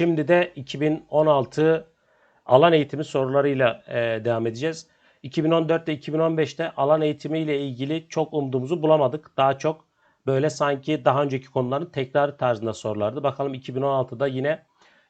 Şimdi de 2016 alan eğitimi sorularıyla e, devam edeceğiz. 2014'te 2015'te alan eğitimi ile ilgili çok umduğumuzu bulamadık. Daha çok böyle sanki daha önceki konuların tekrar tarzında sorulardı. Bakalım 2016'da yine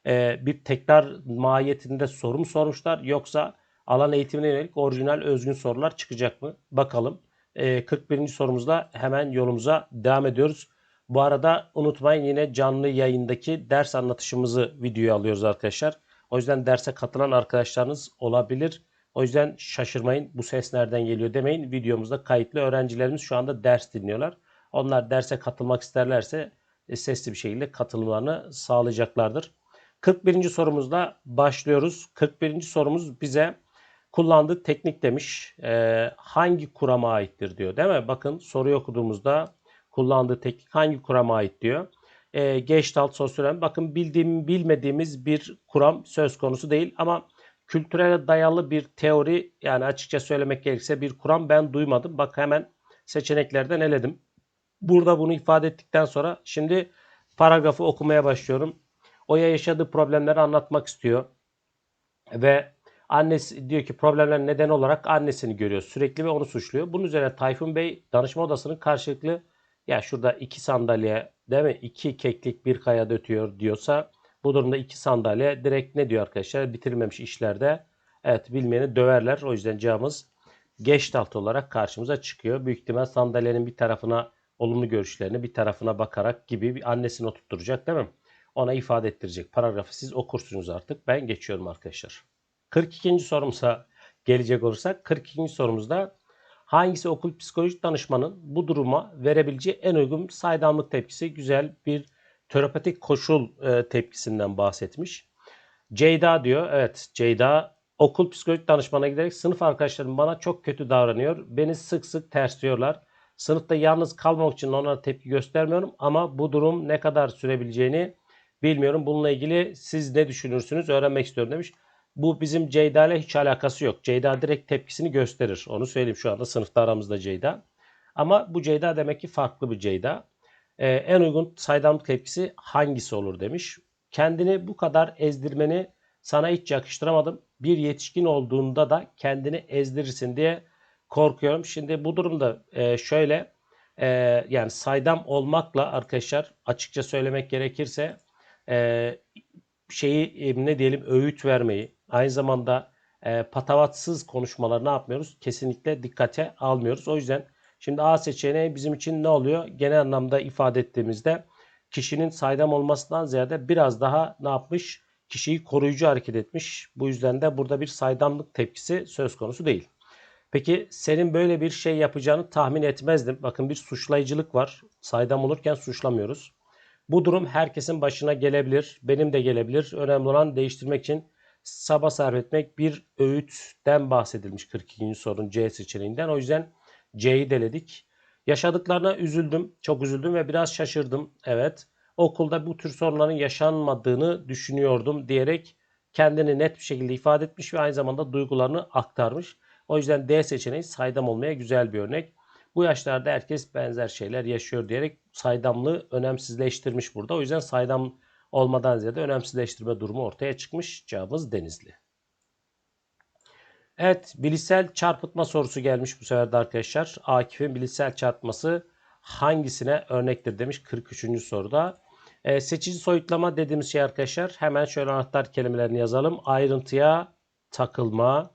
e, bir tekrar mahiyetinde soru mu sormuşlar yoksa alan eğitimine yönelik orijinal özgün sorular çıkacak mı? Bakalım. E, 41. sorumuzda hemen yolumuza devam ediyoruz. Bu arada unutmayın yine canlı yayındaki ders anlatışımızı videoya alıyoruz arkadaşlar. O yüzden derse katılan arkadaşlarınız olabilir. O yüzden şaşırmayın bu ses nereden geliyor demeyin. Videomuzda kayıtlı öğrencilerimiz şu anda ders dinliyorlar. Onlar derse katılmak isterlerse e, sesli bir şekilde katılımlarını sağlayacaklardır. 41. sorumuzda başlıyoruz. 41. sorumuz bize kullandığı teknik demiş. Ee, hangi kurama aittir diyor değil mi? Bakın soruyu okuduğumuzda kullandığı teknik hangi kurama ait diyor. Ee, Gestalt sosyoloji. Bakın bildiğim bilmediğimiz bir kuram söz konusu değil ama kültürele dayalı bir teori yani açıkça söylemek gerekirse bir kuram ben duymadım. Bak hemen seçeneklerden eledim. Burada bunu ifade ettikten sonra şimdi paragrafı okumaya başlıyorum. Oya yaşadığı problemleri anlatmak istiyor. Ve annesi diyor ki problemler neden olarak annesini görüyor sürekli ve onu suçluyor. Bunun üzerine Tayfun Bey danışma odasının karşılıklı ya şurada iki sandalye değil mi? iki keklik bir kaya dötüyor diyorsa bu durumda iki sandalye direkt ne diyor arkadaşlar? Bitirilmemiş işlerde evet bilmeyeni döverler. O yüzden cevabımız Gestalt olarak karşımıza çıkıyor. Büyük ihtimal sandalyenin bir tarafına olumlu görüşlerini bir tarafına bakarak gibi bir annesini oturtturacak değil mi? Ona ifade ettirecek. Paragrafı siz okursunuz artık. Ben geçiyorum arkadaşlar. 42. sorumuza gelecek olursak 42. sorumuzda hangisi okul psikolojik danışmanın bu duruma verebileceği en uygun saydamlık tepkisi güzel bir terapetik koşul e, tepkisinden bahsetmiş. Ceyda diyor. Evet Ceyda okul psikolojik danışmana giderek sınıf arkadaşlarım bana çok kötü davranıyor. Beni sık sık tersliyorlar. Sınıfta yalnız kalmamak için onlara tepki göstermiyorum ama bu durum ne kadar sürebileceğini bilmiyorum. Bununla ilgili siz ne düşünürsünüz öğrenmek istiyorum demiş. Bu bizim Ceyda ile hiç alakası yok. Ceyda direkt tepkisini gösterir. Onu söyleyeyim şu anda sınıfta aramızda Ceyda. Ama bu Ceyda demek ki farklı bir Ceyda. Ee, en uygun saydamlık tepkisi hangisi olur demiş. Kendini bu kadar ezdirmeni sana hiç yakıştıramadım. Bir yetişkin olduğunda da kendini ezdirirsin diye korkuyorum. Şimdi bu durumda e, şöyle e, yani saydam olmakla arkadaşlar açıkça söylemek gerekirse e, şeyi e, ne diyelim öğüt vermeyi aynı zamanda e, patavatsız konuşmaları ne yapmıyoruz? Kesinlikle dikkate almıyoruz. O yüzden şimdi A seçeneği bizim için ne oluyor? Genel anlamda ifade ettiğimizde kişinin saydam olmasından ziyade biraz daha ne yapmış? Kişiyi koruyucu hareket etmiş. Bu yüzden de burada bir saydamlık tepkisi söz konusu değil. Peki senin böyle bir şey yapacağını tahmin etmezdim. Bakın bir suçlayıcılık var. Saydam olurken suçlamıyoruz. Bu durum herkesin başına gelebilir. Benim de gelebilir. Önemli olan değiştirmek için sabah sarf etmek bir öğütten bahsedilmiş 42. sorun C seçeneğinden. O yüzden C'yi deledik. Yaşadıklarına üzüldüm. Çok üzüldüm ve biraz şaşırdım. Evet. Okulda bu tür sorunların yaşanmadığını düşünüyordum diyerek kendini net bir şekilde ifade etmiş ve aynı zamanda duygularını aktarmış. O yüzden D seçeneği saydam olmaya güzel bir örnek. Bu yaşlarda herkes benzer şeyler yaşıyor diyerek saydamlığı önemsizleştirmiş burada. O yüzden saydam olmadan ziyade önemsizleştirme durumu ortaya çıkmış. Cevabımız Denizli. Evet bilişsel çarpıtma sorusu gelmiş bu sefer de arkadaşlar. Akif'in bilişsel çarpması hangisine örnektir demiş 43. soruda. E, seçici soyutlama dediğimiz şey arkadaşlar hemen şöyle anahtar kelimelerini yazalım. Ayrıntıya takılma,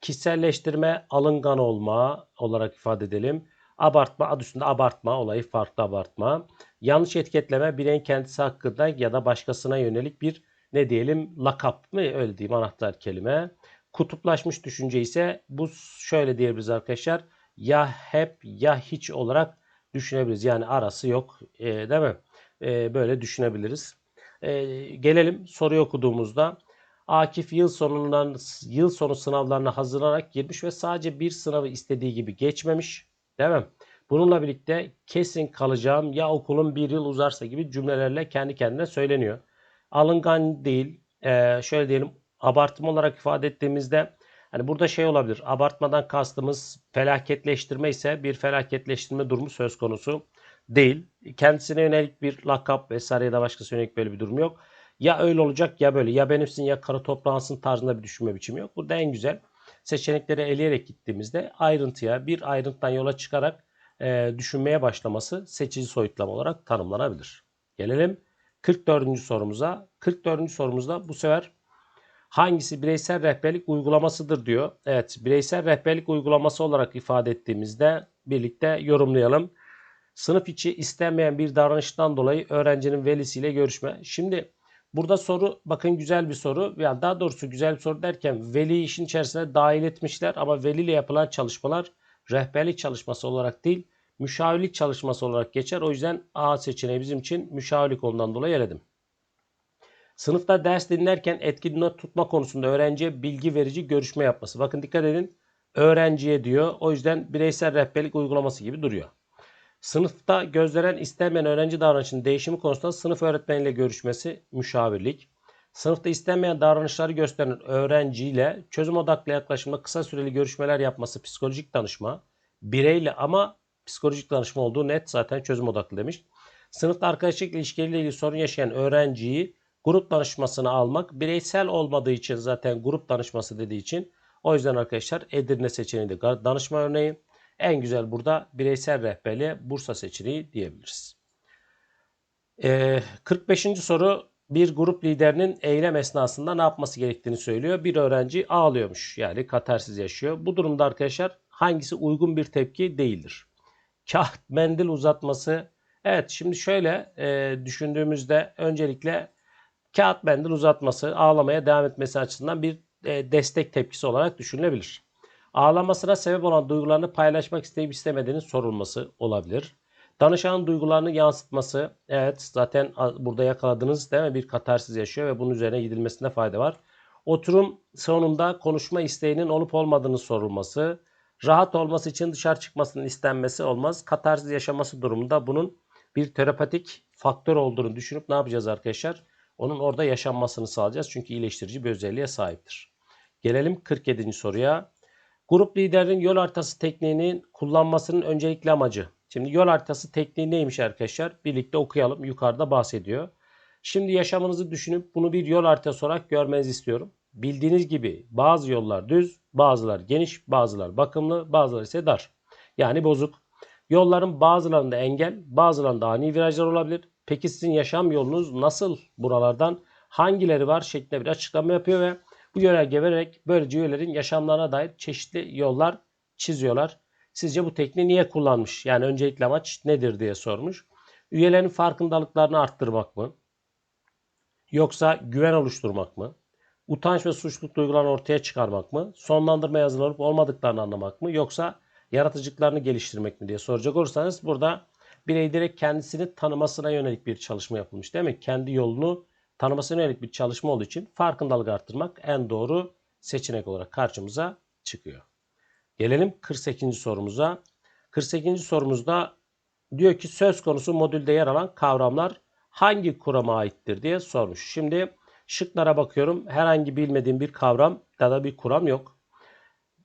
kişiselleştirme, alıngan olma olarak ifade edelim. Abartma, adı üstünde abartma, olayı farklı abartma. Yanlış etiketleme, bireyin kendisi hakkında ya da başkasına yönelik bir ne diyelim lakap mı öyle diyeyim anahtar kelime. Kutuplaşmış düşünce ise bu şöyle diyebiliriz arkadaşlar. Ya hep ya hiç olarak düşünebiliriz. Yani arası yok e, değil mi? E, böyle düşünebiliriz. E, gelelim soruyu okuduğumuzda. Akif yıl sonundan yıl sonu sınavlarına hazırlanarak girmiş ve sadece bir sınavı istediği gibi geçmemiş. Değil mi? Bununla birlikte kesin kalacağım ya okulun bir yıl uzarsa gibi cümlelerle kendi kendine söyleniyor. Alıngan değil, e, şöyle diyelim abartma olarak ifade ettiğimizde hani burada şey olabilir. Abartmadan kastımız felaketleştirme ise bir felaketleştirme durumu söz konusu değil. Kendisine yönelik bir lakap vesaire ya da başkası yönelik böyle bir durum yok. ya öyle olacak ya böyle ya benimsin ya kara toprağınsın tarzında bir düşünme biçimi yok. Burada en güzel seçenekleri eleyerek gittiğimizde ayrıntıya bir ayrıntıdan yola çıkarak e, düşünmeye başlaması seçici soyutlama olarak tanımlanabilir. Gelelim 44. sorumuza. 44. sorumuzda bu sefer hangisi bireysel rehberlik uygulamasıdır diyor. Evet bireysel rehberlik uygulaması olarak ifade ettiğimizde birlikte yorumlayalım. Sınıf içi istenmeyen bir davranıştan dolayı öğrencinin velisiyle görüşme. Şimdi burada soru bakın güzel bir soru. Yani daha doğrusu güzel bir soru derken veli işin içerisine dahil etmişler ama veliyle yapılan çalışmalar rehberlik çalışması olarak değil müşavirlik çalışması olarak geçer. O yüzden A seçeneği bizim için müşavirlik ondan dolayı eledim. Sınıfta ders dinlerken etkili not tutma konusunda öğrenciye bilgi verici görüşme yapması. Bakın dikkat edin. Öğrenciye diyor. O yüzden bireysel rehberlik uygulaması gibi duruyor. Sınıfta gözlenen istenmeyen öğrenci davranışının değişimi konusunda sınıf öğretmeniyle görüşmesi müşavirlik. Sınıfta istenmeyen davranışları gösteren öğrenciyle çözüm odaklı yaklaşımda kısa süreli görüşmeler yapması psikolojik danışma. Bireyle ama psikolojik danışma olduğu net zaten çözüm odaklı demiş. Sınıfta arkadaşlık ilişkileriyle ilgili sorun yaşayan öğrenciyi grup danışmasını almak bireysel olmadığı için zaten grup danışması dediği için o yüzden arkadaşlar Edirne seçeneği de danışma örneği. En güzel burada bireysel rehberliğe Bursa seçeneği diyebiliriz. Ee, 45. soru bir grup liderinin eylem esnasında ne yapması gerektiğini söylüyor. Bir öğrenci ağlıyormuş yani katarsiz yaşıyor. Bu durumda arkadaşlar hangisi uygun bir tepki değildir? Kağıt mendil uzatması. Evet şimdi şöyle e, düşündüğümüzde öncelikle kağıt mendil uzatması ağlamaya devam etmesi açısından bir e, destek tepkisi olarak düşünülebilir. Ağlamasına sebep olan duygularını paylaşmak isteyip istemediğinin sorulması olabilir. Danışanın duygularını yansıtması. Evet zaten burada yakaladınız değil mi? Bir katarsiz yaşıyor ve bunun üzerine gidilmesinde fayda var. Oturum sonunda konuşma isteğinin olup olmadığını sorulması. Rahat olması için dışarı çıkmasının istenmesi olmaz. Katarsiz yaşaması durumunda bunun bir terapatik faktör olduğunu düşünüp ne yapacağız arkadaşlar? Onun orada yaşanmasını sağlayacağız. Çünkü iyileştirici bir özelliğe sahiptir. Gelelim 47. soruya. Grup liderinin yol haritası tekniğinin kullanmasının öncelikli amacı. Şimdi yol haritası tekniği neymiş arkadaşlar? Birlikte okuyalım. Yukarıda bahsediyor. Şimdi yaşamınızı düşünüp bunu bir yol haritası olarak görmenizi istiyorum. Bildiğiniz gibi bazı yollar düz, bazılar geniş, bazılar bakımlı, bazıları ise dar. Yani bozuk. Yolların bazılarında engel, bazılarında ani virajlar olabilir. Peki sizin yaşam yolunuz nasıl buralardan hangileri var şeklinde bir açıklama yapıyor ve bu yönerge vererek böylece üyelerin yaşamlarına dair çeşitli yollar çiziyorlar. Sizce bu tekniği niye kullanmış? Yani öncelikli amaç nedir diye sormuş. Üyelerin farkındalıklarını arttırmak mı? Yoksa güven oluşturmak mı? Utanç ve suçluluk duygularını ortaya çıkarmak mı? Sonlandırma hazırlanıp olmadıklarını anlamak mı? Yoksa yaratıcılıklarını geliştirmek mi diye soracak olursanız burada birey direkt kendisini tanımasına yönelik bir çalışma yapılmış. Değil mi? Kendi yolunu tanımasına yönelik bir çalışma olduğu için farkındalık arttırmak en doğru seçenek olarak karşımıza çıkıyor. Gelelim 48. sorumuza. 48. sorumuzda diyor ki söz konusu modülde yer alan kavramlar hangi kurama aittir diye sormuş. Şimdi şıklara bakıyorum. Herhangi bilmediğim bir kavram ya da bir kuram yok.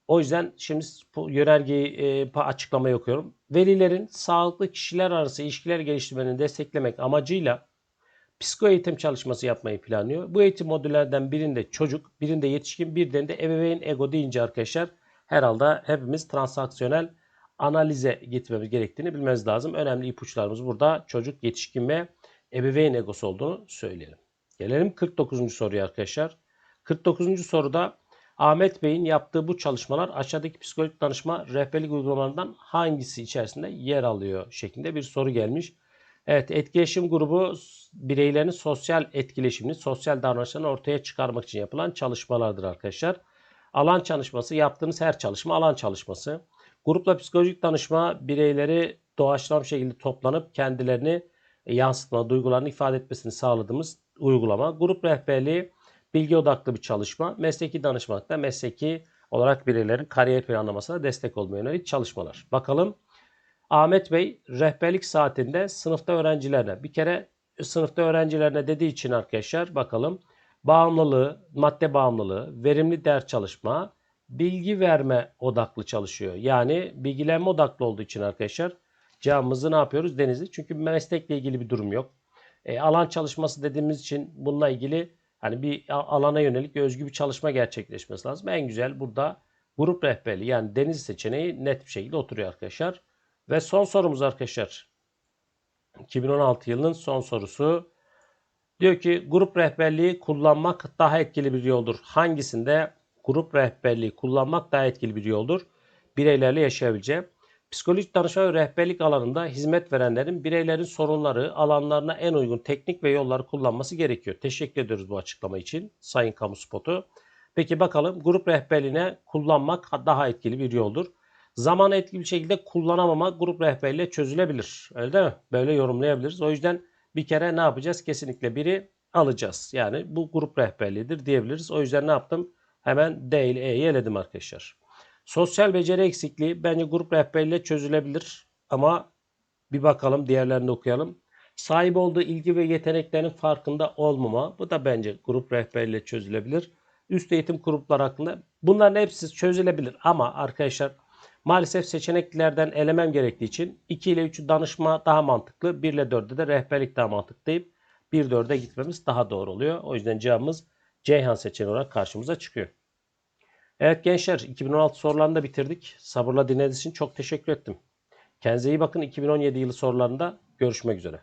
O yüzden şimdi bu yönergeyi e, açıklamayı okuyorum. Velilerin sağlıklı kişiler arası ilişkiler geliştirmeni desteklemek amacıyla psiko eğitim çalışması yapmayı planlıyor. Bu eğitim modüllerden birinde çocuk, birinde yetişkin, birinde de ebeveyn ego deyince arkadaşlar herhalde hepimiz transaksiyonel analize gitmemiz gerektiğini bilmemiz lazım. Önemli ipuçlarımız burada çocuk, yetişkin ve ebeveyn egosu olduğunu söyleyelim. Gelelim 49. soruya arkadaşlar. 49. soruda Ahmet Bey'in yaptığı bu çalışmalar aşağıdaki psikolojik danışma rehberlik uygulamalarından hangisi içerisinde yer alıyor şeklinde bir soru gelmiş. Evet etkileşim grubu bireylerin sosyal etkileşimini, sosyal davranışlarını ortaya çıkarmak için yapılan çalışmalardır arkadaşlar. Alan çalışması yaptığınız her çalışma alan çalışması. Grupla psikolojik danışma bireyleri doğaçlama şekilde toplanıp kendilerini yansıtma, duygularını ifade etmesini sağladığımız uygulama. Grup rehberliği bilgi odaklı bir çalışma. Mesleki danışmanlık da mesleki olarak bireylerin kariyer planlamasına destek olmaya yönelik çalışmalar. Bakalım Ahmet Bey rehberlik saatinde sınıfta öğrencilerine bir kere sınıfta öğrencilerine dediği için arkadaşlar bakalım bağımlılığı, madde bağımlılığı, verimli ders çalışma, bilgi verme odaklı çalışıyor. Yani bilgilenme odaklı olduğu için arkadaşlar cevabımızı ne yapıyoruz? Denizli. Çünkü meslekle ilgili bir durum yok. E, alan çalışması dediğimiz için bununla ilgili hani bir alana yönelik özgü bir çalışma gerçekleşmesi lazım. En güzel burada grup rehberliği yani deniz seçeneği net bir şekilde oturuyor arkadaşlar. Ve son sorumuz arkadaşlar. 2016 yılının son sorusu. Diyor ki grup rehberliği kullanmak daha etkili bir yoldur. Hangisinde grup rehberliği kullanmak daha etkili bir yoldur? Bireylerle yaşayabileceği. Psikolojik danışma ve rehberlik alanında hizmet verenlerin bireylerin sorunları, alanlarına en uygun teknik ve yolları kullanması gerekiyor. Teşekkür ediyoruz bu açıklama için Sayın Kamu Spotu. Peki bakalım grup rehberliğine kullanmak daha etkili bir yoldur. Zaman etkili bir şekilde kullanamama grup rehberliğiyle çözülebilir. Öyle değil mi? Böyle yorumlayabiliriz. O yüzden bir kere ne yapacağız? Kesinlikle biri alacağız. Yani bu grup rehberliğidir diyebiliriz. O yüzden ne yaptım? Hemen D ile E'yi eledim arkadaşlar. Sosyal beceri eksikliği bence grup rehberliğiyle çözülebilir. Ama bir bakalım diğerlerini okuyalım. Sahip olduğu ilgi ve yeteneklerin farkında olmama. Bu da bence grup rehberliğiyle çözülebilir. Üst eğitim grupları hakkında. Bunların hepsi çözülebilir. Ama arkadaşlar maalesef seçeneklerden elemem gerektiği için 2 ile 3'ü danışma daha mantıklı. 1 ile 4'de de rehberlik daha mantıklı deyip 1-4'e gitmemiz daha doğru oluyor. O yüzden cevabımız Ceyhan seçeneği olarak karşımıza çıkıyor. Evet gençler 2016 sorularını da bitirdik. Sabırla dinlediğiniz için çok teşekkür ettim. Kendinize iyi bakın. 2017 yılı sorularında görüşmek üzere.